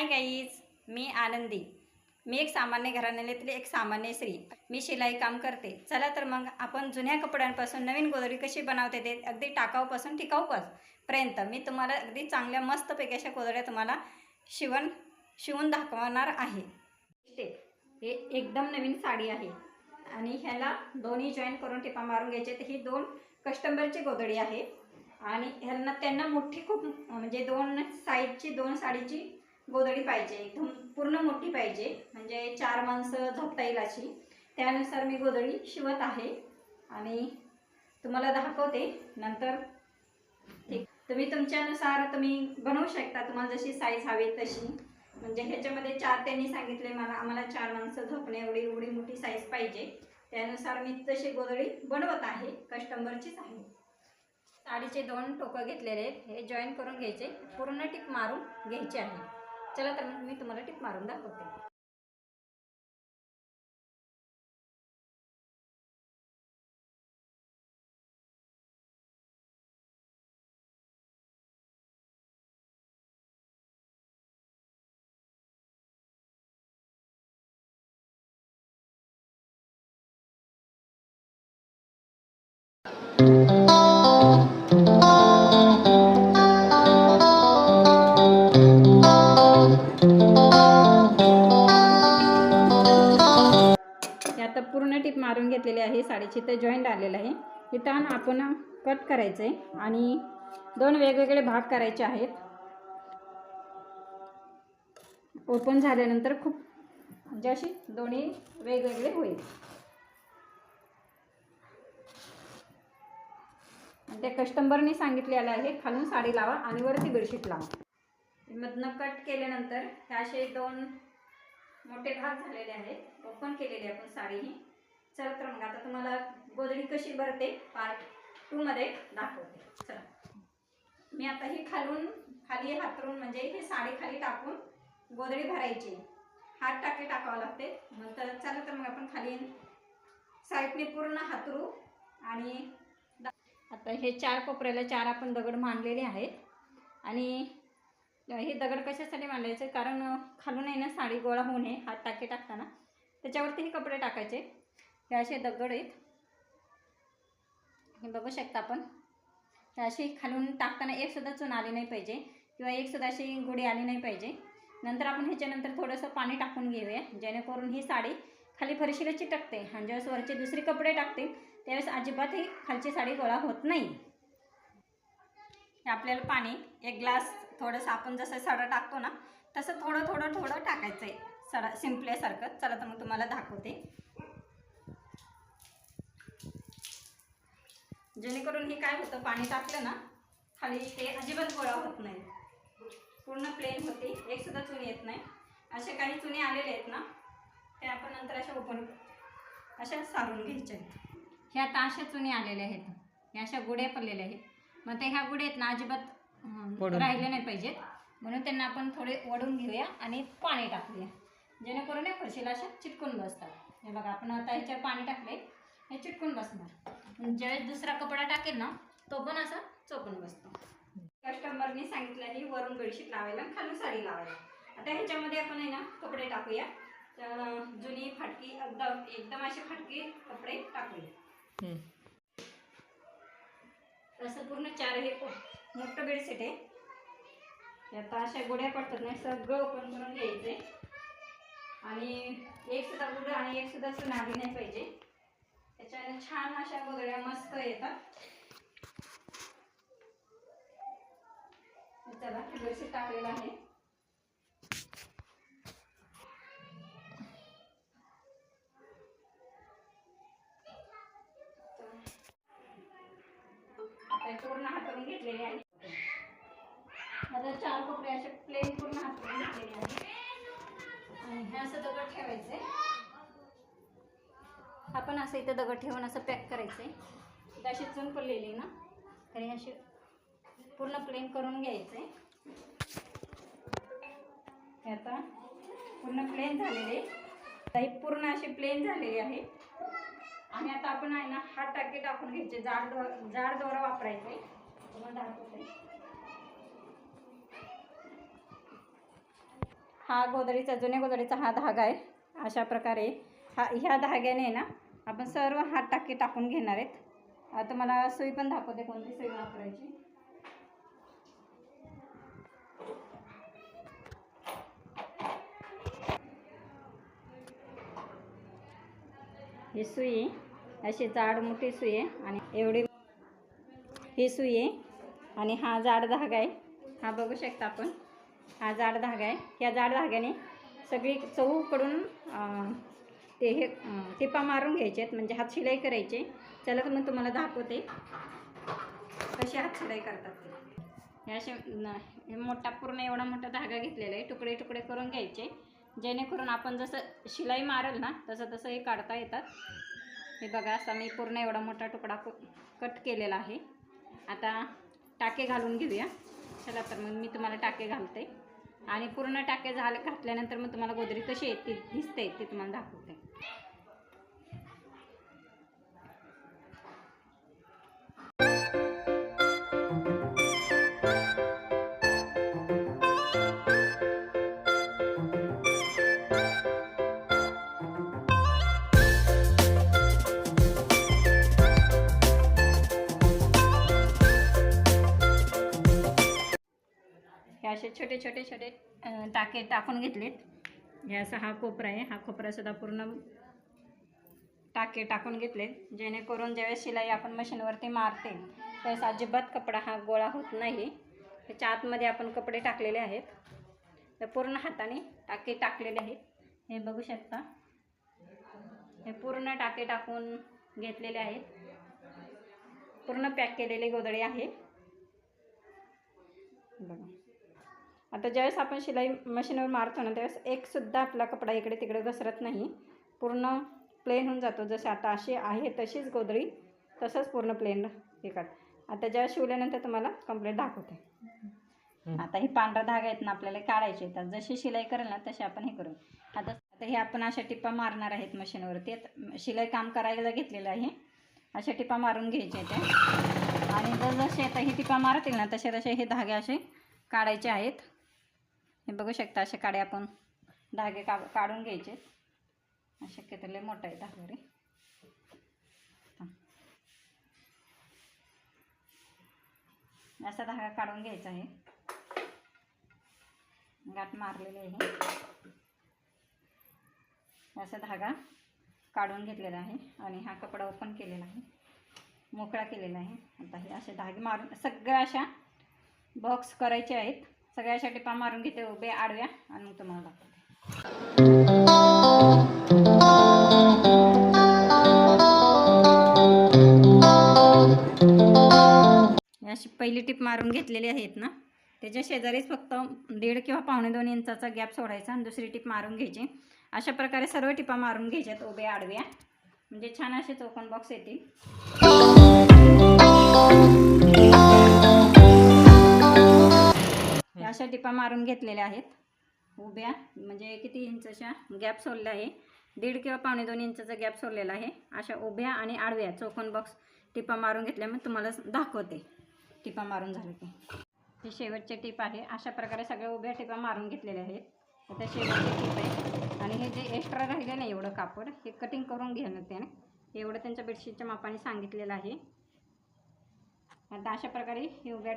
Hi guys मी आनंदी. मी एक सामान्य घराण्यातली एक सामान्य स्त्री. मी शिलाई काम करते. चला तर मग आपण जुन्या कपड्यांपासून नवीन गोदडी कशी बनवते ते अगदी टाकाऊपासून टिकाऊपास पर्यंत. मी तुम्हाला अगदी चांगल्या मस्तपैकी अशा गोदड्या तुम्हाला शिवण शिवून दाखवणार आहे. ते हे एकदम नवीन साडी आहे. आणि ह्याला दोन्ही जॉईन करून टिपा मारून घ्यायचे. तर ही दोन कस्टमरची गोदडी आहे. आणि ह्यांना त्यांना मोठी खूप म्हणजे दोन साईजची दोन साडीची गोदडी पाहिजे एकदम पूर्ण मोठी पाहिजे. म्हणजे चार माणसं झोपता येईल अशी. त्यानुसार मी गोदडी शिवत आहे. आणि तुम्हाला दाखवते नंतर. ठीक. तुम्ही तुमच्यानुसार तुम्ही बनवू शकता. तुम्हाला जशी साईज हवी तशी. म्हणजे ह्याच्यामध्ये चार त्यांनी सांगितले मला आम्हाला चार माणसं झोपणे एवढी एवढी मोठी साईज पाहिजे. त्यानुसार मी तशी गोदडी बनवत आहे. कस्टमरचीच आहे. साडीचे दोन टोकं घेतलेले आहेत. हे जॉईन करून घ्यायचे. पूर्ण टिक मारून घ्यायचे आहे. चला तर मी तुम्हाला टिप मारून दाखवते. टिप मारून घेतलेली आहे. साडीची ते जॉईंट आलेलं आहे. हे इथं आपण कट करायचं आहे आणि दोन वेगवेगळे भाग करायचे आहेत. ओपन झाल्यानंतर खूप म्हणजे अशी दोन्ही वेगवेगळे होईल. त्या कस्टमरने सांगितलेलं आहे खालून साडी लावा आणि वरती बेडशीट लावा. मधनं कट केल्यानंतर हे असे दोन मोठे भाग झालेले आहेत. ओपन केलेली आपण साडी ही. चला तर मग आता तुम्हाला गोधडी कशी भरते पार्ट टूमध्ये दाखवते. चला. मी आता ही खालून खाली हातरून म्हणजे ही साडी खाली टाकून गोधडी भरायची. हात टाके टाकावं लागते. नंतर चला तर मग आपण खाली साईडने पूर्ण हातरू आणि आता हे चार कोपऱ्याला चार आपण दगड मांडलेले आहेत. आणि हे दगड कशासाठी मांडायचे? कारण खालून आहे ना साडी गोळा होऊ नये हात टाके टाकताना. त्याच्यावरती हे कपडे टाकायचे. हे असे दगड आहेत. हे बघू शकता आपण. हे खालून टाकताना एकसुद्धा चून आली नाही पाहिजे किंवा एकसुद्धा अशी गुढी आली नाही पाहिजे. नंतर आपण ह्याच्यानंतर थोडंसं पाणी टाकून घेऊया. जेणेकरून ही साडी खाली फरशीला चिटकते आणि ज्यावेळेस वरचे दुसरे कपडे टाकते त्यावेळेस अजिबात ही खालची साडी गोळा होत नाही. हे आपल्याला पाणी एक ग्लास थोडंसं आपण जसं सडा टाकतो ना तसं थोडं थोडं थोडं टाकायचं आहे सडा सिंपल्यासारखं चला तर मग तुम्हाला दाखवते. जेणेकरून हे काय होतं पाणी टाकलं ना खाली ते अजिबात गोळा होत नाही. पूर्ण प्लेन होते एक सुद्धा चुनी येत नाही. असे काही चुनी आलेले आहेत ना ते आपण नंतर अशा ओपन अशा सारून घ्यायच्या आहेत. ह्या आता अशा चुनी आलेल्या आहेत. ह्या अशा गुड्या पडलेल्या आहेत. मग ते ह्या गुड्या आहेत ना अजिबात. राहिले नाही पाहिजेत. म्हणून त्यांना आपण थोडे वडून घेऊया आणि पाणी टाकूया. जेणेकरून या फरशीला अशा चिटकून बसतात. हे बघा आपण आता ह्याच्यावर पाणी टाकले हे चिटकून बसणार. ज्यावेळेस दुसरा कपडा टाकेल ना तो पण असा चोपून बसतो. कस्टमरनी सांगितलं आहे वरून बेडशीट लावायला खालून साडी लावायला. आता ह्याच्यामध्ये आपण आहे ना कपडे टाकूया. तर जुनी फाटकी एकदम एकदम असे फाटकी कपडे टाकूया. असं पूर्ण चार हे मोठं बेडशीट आहे. आता अशा गोड्या पडतात नाही सगळं ओपन करून घ्यायचे आणि एक सुद्धा गुड आणि एक सुद्धा आली नाही पाहिजे. त्याच्याने छान अशा गोदड्या मस्त येतात. त्याला बेडशीट टाकलेलं आहे. पूर्ण हातवून घेतलेले आहे. आता चार कपडे असे प्लेन पूर्ण हातवून घेतलेले आहे आणि हे असं दगड ठेवायचे. आपण असं इथं दगड ठेवून असं पॅक करायचं आहे अशी चून पडलेली ना. तर हे असे पूर्ण प्लेन करून घ्यायचं आहे आता पूर्ण प्लेन झालेले आता पूर्ण अशी प्लेन झालेली आहे. आणि आता आपण आहे ना हा टाके टाकून घ्यायचे. जाड दो जाड दोरा आहे तुम्हाला दाखवते. हा गोदडीचा जुन्या गोदडीचा हा धागा आहे. अशा प्रकारे हा ह्या धाग्याने ना आपण सर्व हात टाके टाकून घेणार आहेत. आता मला सुई पण दाखवते कोणती सुई वापरायची. ही सुई आहे अशी जाड मोठी सुई आहे आणि एवढी ही सुई आहे आणि हा जाड धागा आहे. हा बघू शकता आपण. हा जाड धागा आहे. या जाड धाग्याने सगळी चहूकडून ते हे टिपा मारून घ्यायचे आहेत. म्हणजे हात शिलाई करायचे. चला तर मग तुम्हाला दाखवते. कशी हात शिलाई करतात ते. हे असे हे मोठा पूर्ण एवढा मोठा धागा घेतलेला आहे. तुकडे तुकडे करून घ्यायचे. जेणेकरून आपण जसं शिलाई मारेल ना तसं तसं हे काढता येतात. हे बघा असा मी पूर्ण एवढा मोठा तुकडा कट केलेला आहे. आता टाके घालून घेऊया. चला तर मग मी तुम्हाला टाके घालते. आणि पूर्ण टाके झाले घातल्यानंतर मग तुम्हाला गोदरी कशी येते दिसते ते तुम्हाला दाखवते. असे छोटे छोटे छोटे टाके टाकून घेतलेत. हे असा हा कोपरा आहे. हा कोपरासुद्धा पूर्ण टाके टाकून घेतलेत. जेणेकरून ज्यावेळेस शिलाई आपण मशीनवरती मारते त्यावेळेस अजिबात कपडा हा गोळा होत नाही. त्याच्या आतमध्ये आपण कपडे टाकलेले आहेत. तर पूर्ण हाताने टाके टाकलेले आहेत. हे बघू शकता. हे पूर्ण टाके टाकून घेतलेले आहेत. पूर्ण पॅक केलेले गोदडे आहे. बघा. आता ज्यावेळेस आपण शिलाई मशीनवर मारतो ना त्यावेळेस एकसुद्धा आपला कपडा इकडे तिकडे घसरत नाही. पूर्ण प्लेन होऊन जातो. जसे आता अशी आहे तशीच गोदडी तसंच पूर्ण प्लेन एकात. आता ज्यावेळेस शिवल्यानंतर तुम्हाला कंप्लीट दाखवते. आता हे पांढरा धागा आहेत ना आपल्याला काढायचे येतात जशी शिलाई करेल ना तशी आपण हे करू. आता आता हे आपण अशा टिप्पा मारणार आहेत मशीनवरती शिलाई काम करायला घेतलेलं आहे. अशा टिप्पा मारून घ्यायच्या त्या. आणि जर जसे आता ही टिपा मारतील ना तसे तसे हे धागे असे काढायचे आहेत. हे बघू शकता असे काडे आपण धागे का काढून घ्यायचे. शक्यतो लय मोठा आहे धागा रे. असा धागा काढून घ्यायचा आहे. गाठ मारलेली आहे. असा धागा काढून घेतलेला आहे आणि हा कपडा ओपन केलेला आहे. मोकळा केलेला आहे. आता हे असे धागे मारून सगळ्या अशा बॉक्स करायचे आहेत. सगळ्या अशा टिपा मारून घेते उभे आडव्या आणि मग तुम्हाला दाखवते. अशी पहिली टिप मारून घेतलेली आहेत ना. त्याच्या शेजारीच फक्त दीड किंवा पावणे दोन इंचाचा गॅप सोडायचा आणि दुसरी टिप मारून घ्यायची. अशा प्रकारे सर्व टिपा मारून घ्यायच्यात उभे आडव्या. म्हणजे छान असे चौकोन बॉक्स येतील. अशा टिपा मारून घेतलेल्या आहेत. उभ्या म्हणजे किती इंचच्या गॅप सोडला आहे. दीड किंवा पावणे दोन इंचाचा गॅप सोडलेला आहे. अशा उभ्या आणि आडव्या चौकोन बॉक्स टिपा मारून घेतल्या. मग तुम्हाला दाखवते. टिपा मारून झाले ते. हे शेवटचे टिप आहे. अशा प्रकारे सगळ्या उभ्या टिपा मारून घेतलेल्या आहेत. आता शेवटचे टिप आहे. आणि हे जे एक्स्ट्रा राहिले ना एवढं कापड हे कटिंग करून घेणं त्याने. एवढं त्यांच्या बेडशीटच्या मापाने सांगितलेलं आहे. आता अशा प्रकारे हे उभ्या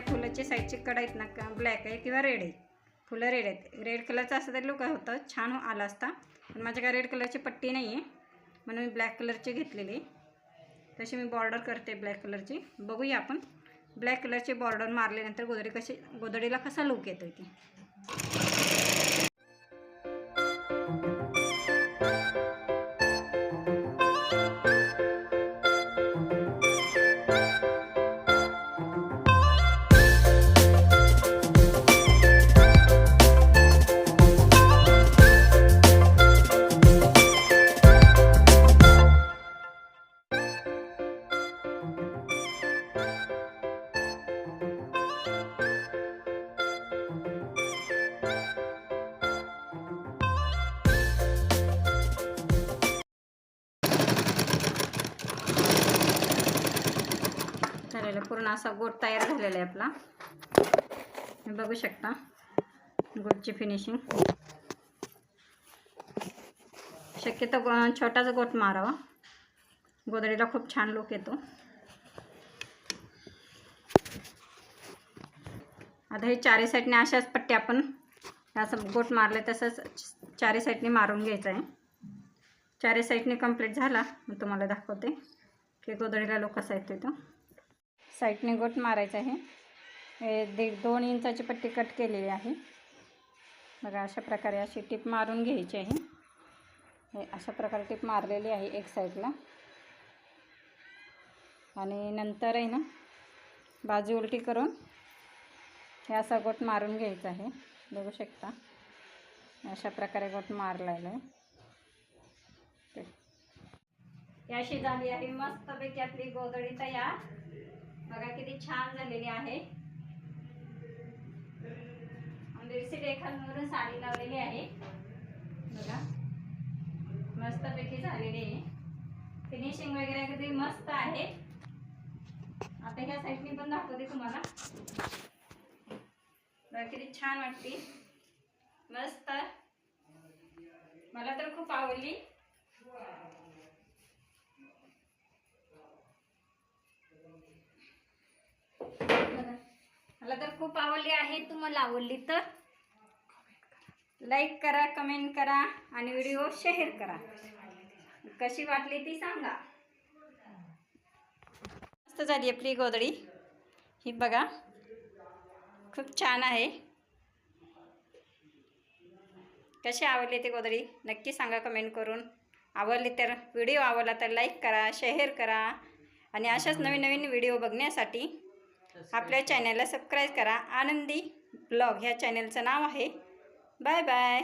त्या फुलाचे फुलाची साईडची आहेत ना ब्लॅक आहे किंवा रेड आहे. फुलं रेड आहेत. रेड कलरचं असं तरी लुक होतं छान हो- आला असता. पण माझ्याकडे रेड कलरची पट्टी नाही आहे म्हणून मी ब्लॅक कलरची घेतलेली तशी मी बॉर्डर करते ब्लॅक कलरची बघूया आपण. ब्लॅक कलरची बॉर्डर मारल्यानंतर गोदडी कशी गोदडीला कसा लुक येतो ती. झालेला पूर्ण असा गोट तयार झालेला आहे आपला. तुम्ही बघू शकता. गोटची फिनिशिंग शक्यतो गो छोटाच गोट मारावा. गोदडीला खूप छान लुक येतो. आता हे चारी साईडने अशाच पट्टी आपण असं गोट मारले तसंच चारी साईडने मारून घ्यायचं आहे. चारी साईडने कंप्लीट झाला. मी तुम्हाला दाखवते. की गोदडीला लोक कसा येतो तो. साईडने गोट मारायचं आहे. हे दीड दोन इंचाची पट्टी कट केलेली आहे. बघा अशा प्रकारे अशी टीप मारून घ्यायची आहे. हे अशा प्रकारे टीप मारलेली आहे एक साईडला. आणि नंतर आहे ना बाजू उलटी करून हे असा गोट मारून घ्यायचा आहे. बघू शकता अशा प्रकारे गोट मारलेला आहे. ते. ही अशी झाली आहे मस्तपैकी आपली गोदडी तयार. बघा किती छान झालेली आहे. दीडशे रेखांवरून साडी लावलेली आहे. बघा. मस्तपैकी झालेली आहे. फिनिशिंग वगैरे अगदी मस्त आहे. आता ह्या साईडनी पण दाखवते तुम्हाला. बघा किती छान वाटते. मस्त. मला तर खूप आवडली बघा. मला तर खूप आवडली आहे तुम्हाला आवडली तर. लाईक करा कमेंट करा आणि व्हिडिओ शेअर करा. कशी वाटली ती सांगा. मस्त झाली आपली गोदडी ही बघा. खूप छान आहे. कशी आवडली ती गोदडी नक्की सांगा कमेंट करून. आवडली तर व्हिडिओ आवडला तर लाईक करा शेअर करा. आणि अशाच नवीन नवीन व्हिडिओ बघण्यासाठी आपल्या चॅनलला सबस्क्राईब करा. आनंदी ब्लॉग ह्या चॅनलचं नाव आहे. Bye bye